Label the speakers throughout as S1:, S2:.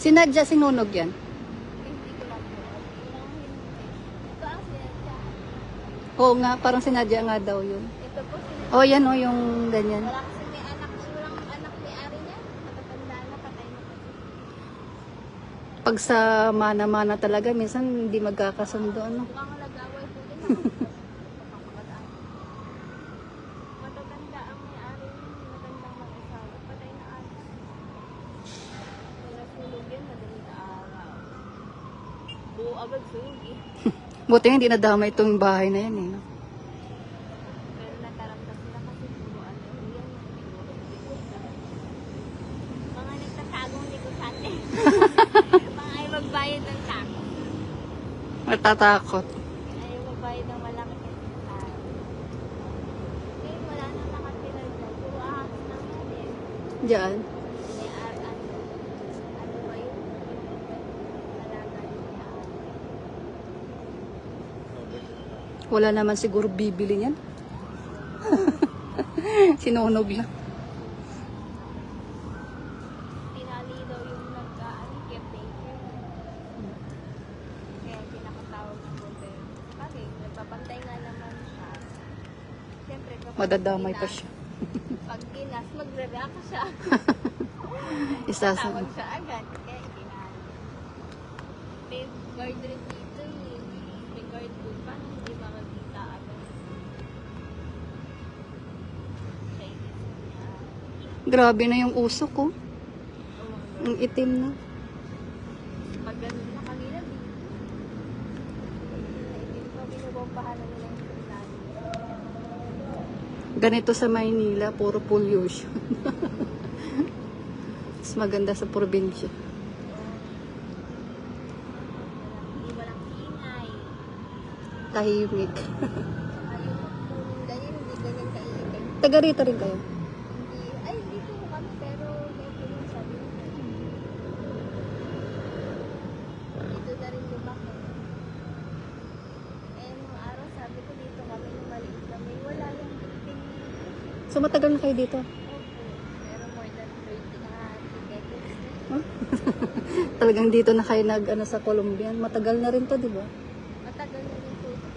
S1: Sinadya sinunog yan. Oo nga, parang sinadya nga daw yun.
S2: Ito po sinadya.
S1: Oh, yan oh, yung ganyan.
S2: Wala kasi may anak. Walang anak may ari niya. Matatanda na, patay na.
S1: Pag sa mana-mana talaga, minsan hindi magkakasundo, ano
S2: nag-away po din ako. Makakamadaan. Matatanda ang may ari niya. Matandang mag-asawa. Patay na ari. Kung nasunog yan, madaling araw. Buo agad sunog eh.
S1: Buti hindi nadamay itong bahay na yan, eh.
S2: magbayad ng tako.
S1: Matatakot.
S2: Ay magbayad ng malaki kasi tayo. Eh, wala nang nakatira dyan. Puro ahas lang yan eh.
S1: Diyan.
S2: May ar ano. Ano ba yun? Alaga niya.
S1: Wala naman siguro bibili niyan. Sinunog lang.
S2: Tinali daw yung nag-ano, caretaker. Kaya pinakatawag ng bomber. Bakit? Nagpapantay nga naman siya. Siyempre, kapag
S1: Madadamay pa siya.
S2: Pag ginas, magre-react siya.
S1: Isa sa...
S2: Tawag siya agad. Kaya kinali. May guard rin dito eh. May guard doon pa. Hindi makakita agad. Siya inisip niya.
S1: Grabe na yung usok, oh.
S2: Oh,
S1: Ang itim na.
S2: Pag ganun na kanila, di. Hindi pa binubombahan na nila yung tsunami.
S1: Ganito sa Maynila, puro pollution. Mas maganda sa probinsya. Tahimik. Taga rito rin kayo.
S2: Hindi, ay, hindi po kami, pero medyo yung sabi nila. Dito na rin lumaki. Eh, nung araw, sabi ko dito kami, nung maliit kami, wala yung building.
S1: So matagal na kayo dito?
S2: Pero more than 30 na decades na.
S1: Talagang dito na kayo nag ano, sa Colombian. Matagal na rin to, di ba?
S2: Matagal na rin po ito.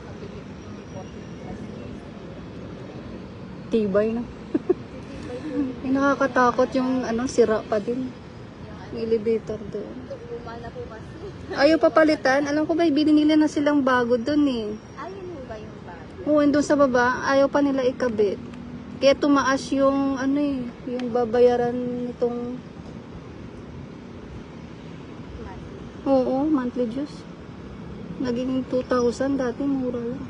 S1: Tibay na. Ay, nakakatakot yung ano, sira pa din.
S2: yung
S1: elevator doon.
S2: Po kasi.
S1: Ayaw papalitan. Alam ko ba, binili na silang bago doon eh.
S2: Ayun mo ba yung bago?
S1: Oo, doon sa baba, ayaw pa nila ikabit. Kaya tumaas yung ano eh, yung babayaran nitong,
S2: Mati.
S1: oo, monthly dues. Naging 2,000 dati, mura lang.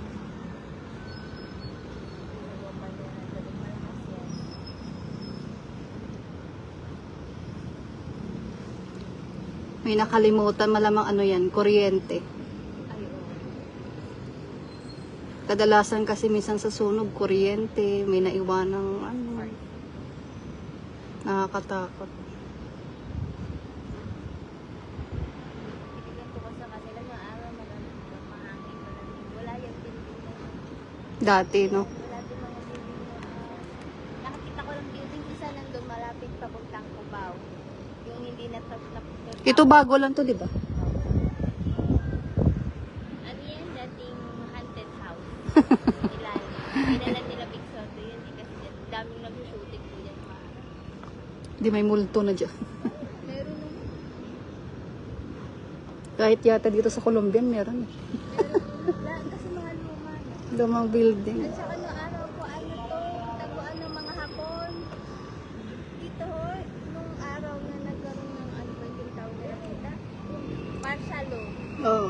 S1: May nakalimutan, malamang ano yan, kuryente.
S2: Ay, oo.
S1: Kadalasan kasi minsan sa sunog, kuryente, may naiwanang ano, nakakatakot. Dati, no?
S2: Nakakita ko ng building isa nandun malapit papuntang Cubao. Yung hindi na
S1: Ito bago lang to, di ba?
S2: Ano yan? Dating haunted house. Ilalim. Pinala nila Big Soto yun. Eh, kasi daming nag-shooting po yan. mga-
S1: Di may multo na dyan. Kahit yata dito sa Colombian, meron eh.
S2: Meron Kasi mga luma.
S1: Lumang building.
S2: At saka nung araw po, ano to, taguan ng mga hapon. Dito ho, nung araw na nagkaroon ng ano ba yung tawag nila kita? Martial law.
S1: Oo.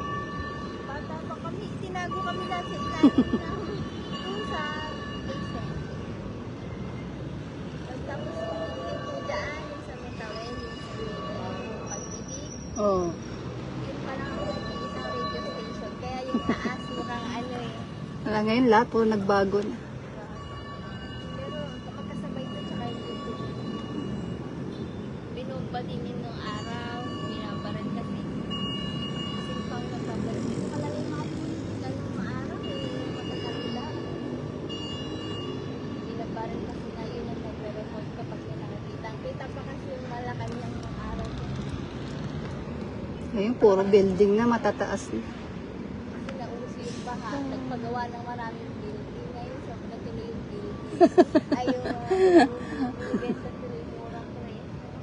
S2: Bata pa kami, tinago kami lahat sa ilalim ng dun sa basement. Pagtapos yung po daan, yung sa may tawel, yung sa may pag-ibig,
S1: Oo.
S2: yun pa lang ang isang radio station. Kaya yung taas mukhang ano eh.
S1: Wala ngayon lahat, puro nagbago na.
S2: Pero magkasabay ito tsaka yung YouTube. Binumba din yun araw, binabaran kasi. Kasi pang nagbabaran dito palagi yung mga pulis nung araw eh, magkakalila. Binabaran kasi na yun ang nagre-report kapag nakakita. Kita pa kasi yung Malacanang nung araw.
S1: Ngayon, puro building na matataas na.
S2: Nagpagawa ng maraming building. Ngayon, sa tuloy yung building. Ayun. Benta tuloy yung murang presyo.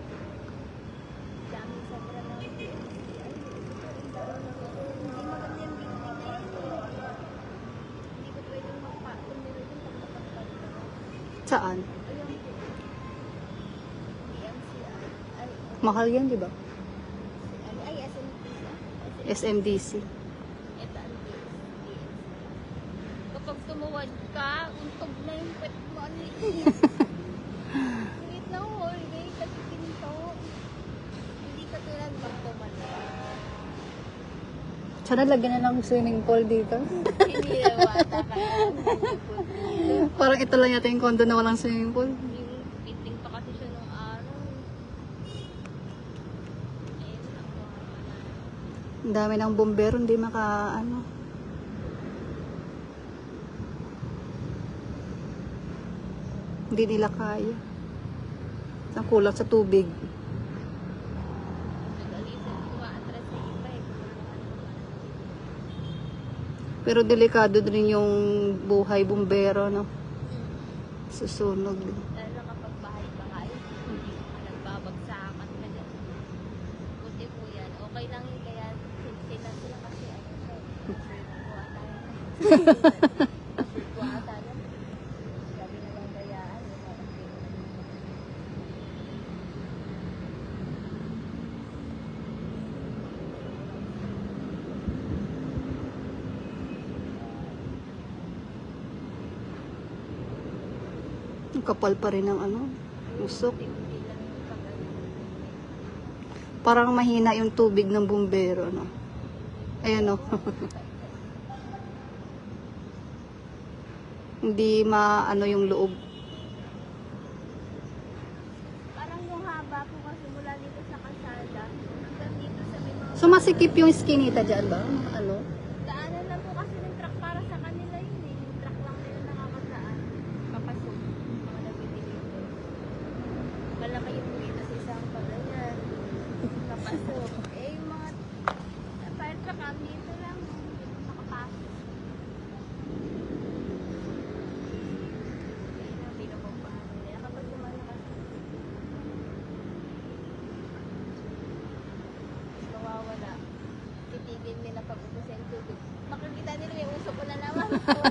S2: Dami sobra ng na ko yung pagpapagpag.
S1: Saan?
S2: Ay,
S1: Mahal yan, di ba?
S2: ay, SMT.
S1: SMDC.
S2: Ito ang DMCI. Kapag tumuwad ka, untog na yung pet mo. Ang liit. Na hallway, kasi pinto. Hindi ka tulad pag tumalon.
S1: Sana lagyan na ng swimming pool dito.
S2: Hindi na wata ka.
S1: Parang ito lang yata yung condo na walang swimming pool.
S2: Piting pa kasi siya nung araw. Ang
S1: dami ng bombero, hindi maka, ano. Hindi nila kaya. Ang kulang sa tubig.
S2: na.
S1: Pero delikado din yung buhay bombero, no? Susunog.
S2: Lalo na kapag bahay-bahay, hindi ka nagbabagsakan ka po yan. Okay lang yun, kaya sila sila kasi ano siya. Kuha tayo. Kuha tayo. Sabi na lang gayaan. yung mga pinag-
S1: Ang kapal pa rin ng ano, usok. Parang mahina yung tubig ng bumbero, no? Ayan, no? Hindi maano yung loob.
S2: Parang yung haba po kasi mula dito sa kalsada hanggang dito sa may mga
S1: So, masikip yung skinita dyan ba? Ano?
S2: Daanan lang po kasi ng truck para sa kanila yun eh. Yung truck lang nila nakakataan. Papasok. Mga nabibili ko. Malaki yung dito sa isang pagganyan. Papasok. Eh yung mga fire truck ang dito lang. Nakapasok. Kaya na pinapagpahan nila. Kapag lumalakas. Mawawala titigil nila pag ubos yung tubig. Makikita nila may usok ko na naman.
S1: Ang gitin.
S2: Yung naubos. Saan yung dahil tinatay yung tubig? Paano?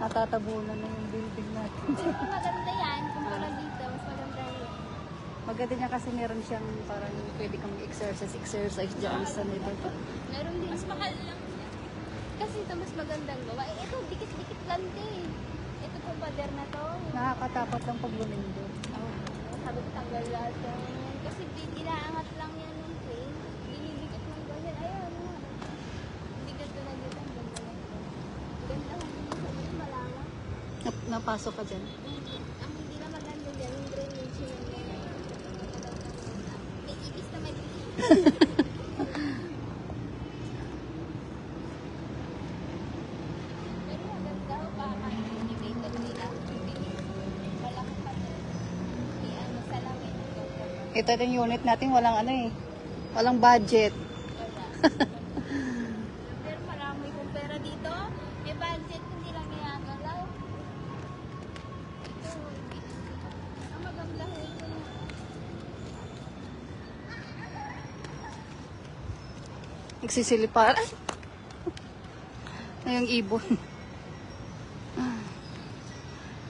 S1: Natatabunan na yung building natin.
S2: Pero maganda yan. Kumpara dito, mas maganda yun.
S1: Maganda niya kasi meron siyang parang pwede kang exercise, exercise dyan sa nito.
S2: Meron din. Mas mahal lang siya. Kasi ito mas magandang gawa. Eh, ito, dikit-dikit lang din. Ito po pader na to.
S1: Nakakatakot lang pag lumindo.
S2: Oh, sabi ko tanggal lahat yan. Kasi inaangat lang yan ng train. Dinidikit ng ganyan. Ayun, ano. Hindi ka tulad dito. Ang ganda lang. Ganda lang din sa mga malawak.
S1: Nap- napasok ka dyan.
S2: Ang hindi na maganda dyan, yung drainage yun. May ibis na may.
S1: Ito yung unit natin, walang ano eh. Walang budget.
S2: Wala. Pero marami kong pera dito. May budget, hindi lang ginagalaw. Ito, ang maganda ho ito.
S1: Nagsisilipar. Ay, yung ibon. Ah.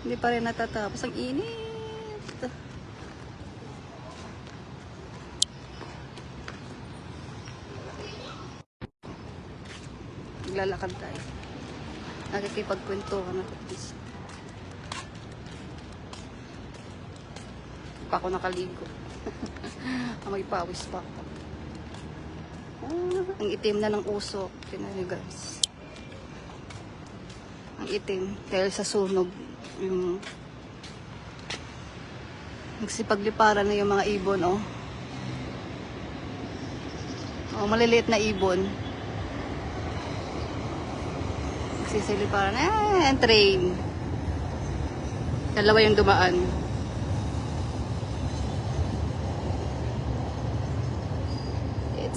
S1: Hindi pa rin natatapos. Ang init. Naglalakad tayo. Nakikipagkwentuhan ako. Pa ako nakaligo. May pawis pa ako. Ang itim na ng usok. Tingnan nyo guys. Ang itim. Dahil sa sunog. Yung nagsipagliparan na yung mga ibon, oh. Oh, maliliit na ibon. Nagsisiliparan. Ah, ang train. Dalawa yung dumaan.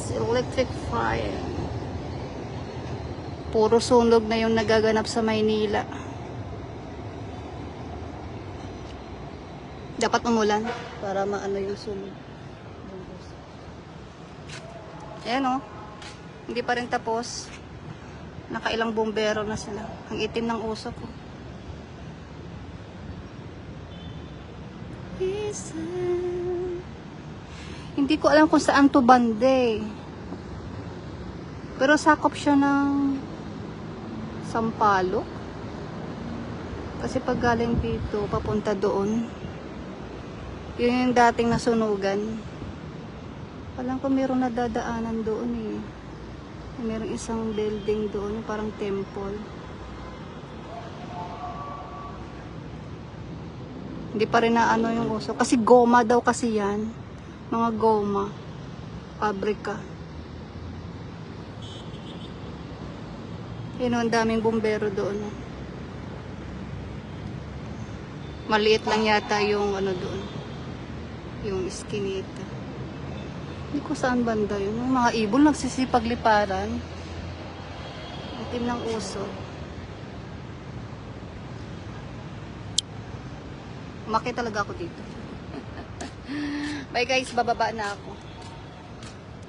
S1: It's electrifying. Puro sunog na yung nagaganap sa Maynila. Dapat umulan para maano yung sunog. Ayan o. Hindi pa rin tapos. Nakailang bumbero na sila. Ang itim ng usok ko. Listen. Hindi ko alam kung saan to bande. Pero sakop siya ng Sampaloc. Kasi pag galing dito, papunta doon. Yun yung dating nasunugan. Alam ko meron nadadaanan doon eh. Meron isang building doon, parang temple. Hindi pa rin na ano yung uso. Kasi goma daw kasi yan. Mga goma. Pabrika. Yun, ang daming bumbero doon. oh. Maliit lang yata yung ano doon. Yung iskinita. Hindi ko saan banda yun. Yung mga ibon nagsisipagliparan. Itim ng uso. Umakit talaga ako dito. Bye guys, bababa na ako.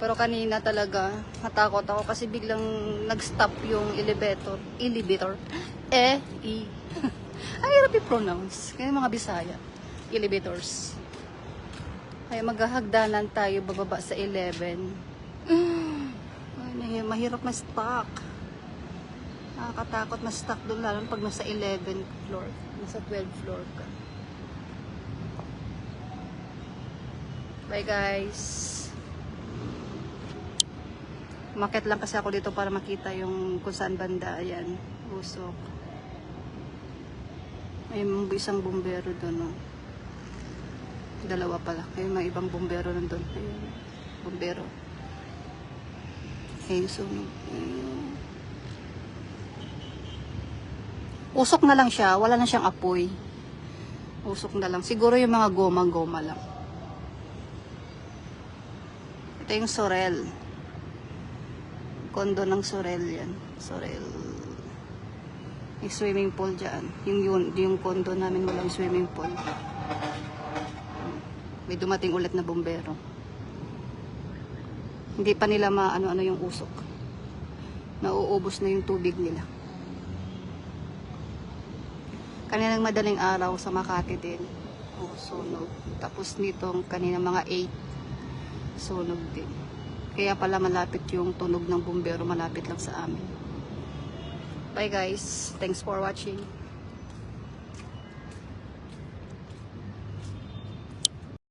S1: Pero kanina talaga, natakot ako kasi biglang nag-stop yung elevator. Elevator. E, I. Ay, hirap i-pronounce. Kaya mga Bisaya. Elevators. Ay, maghahagdanan tayo bababa sa 11. Ay, mahirap ma-stuck. Nakakatakot ma-stuck doon lalo pag nasa 11 floor. Nasa 12 floor ka. Bye guys. Umakit lang kasi ako dito para makita yung kung saan banda. Ayan, usok. May isang bumbero doon. Oh. Dalawa pala. May mga ibang bumbero nandun. Ayun. Bumbero. Ayun, sunog. Ayun. Usok na lang siya. Wala na siyang apoy. Usok na lang. Siguro yung mga goma-goma lang. Ito yung Sorel. Kondo ng Sorel yan. Sorel. May swimming pool dyan. Yung, yun, yung kondo namin walang swimming pool. May dumating ulit na bombero. Hindi pa nila maano-ano yung usok. Nauubos na yung tubig nila. Kaninang madaling araw sa Makati din. Oh, sunog. Tapos nitong kanina mga 8, sunog din. Kaya pala malapit yung tunog ng bumbero, malapit lang sa amin. Bye guys. Thanks for watching.